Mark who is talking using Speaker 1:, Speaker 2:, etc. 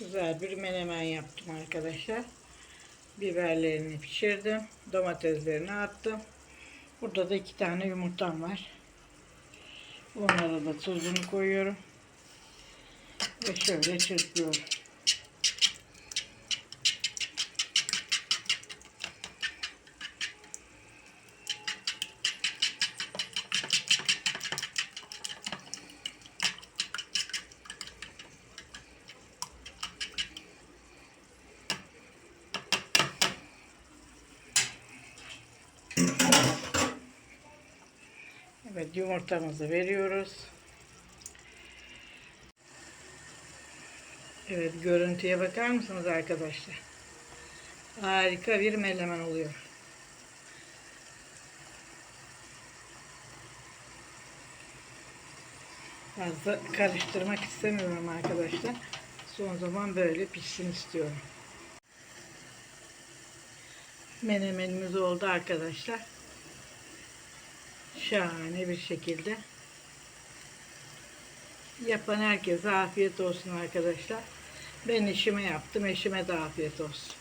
Speaker 1: Güzel bir menemen yaptım arkadaşlar. Biberlerini pişirdim. Domateslerini attım. Burada da iki tane yumurtam var. Onlara da tuzunu koyuyorum. Ve şöyle çırpıyorum. Evet yumurtamızı veriyoruz. Evet görüntüye bakar mısınız arkadaşlar? Harika bir menemen oluyor. Fazla karıştırmak istemiyorum arkadaşlar. Son zaman böyle pişsin istiyorum. Menemenimiz oldu arkadaşlar. Şahane bir şekilde. Yapan herkese afiyet olsun arkadaşlar. Ben işime yaptım. Eşime de afiyet olsun.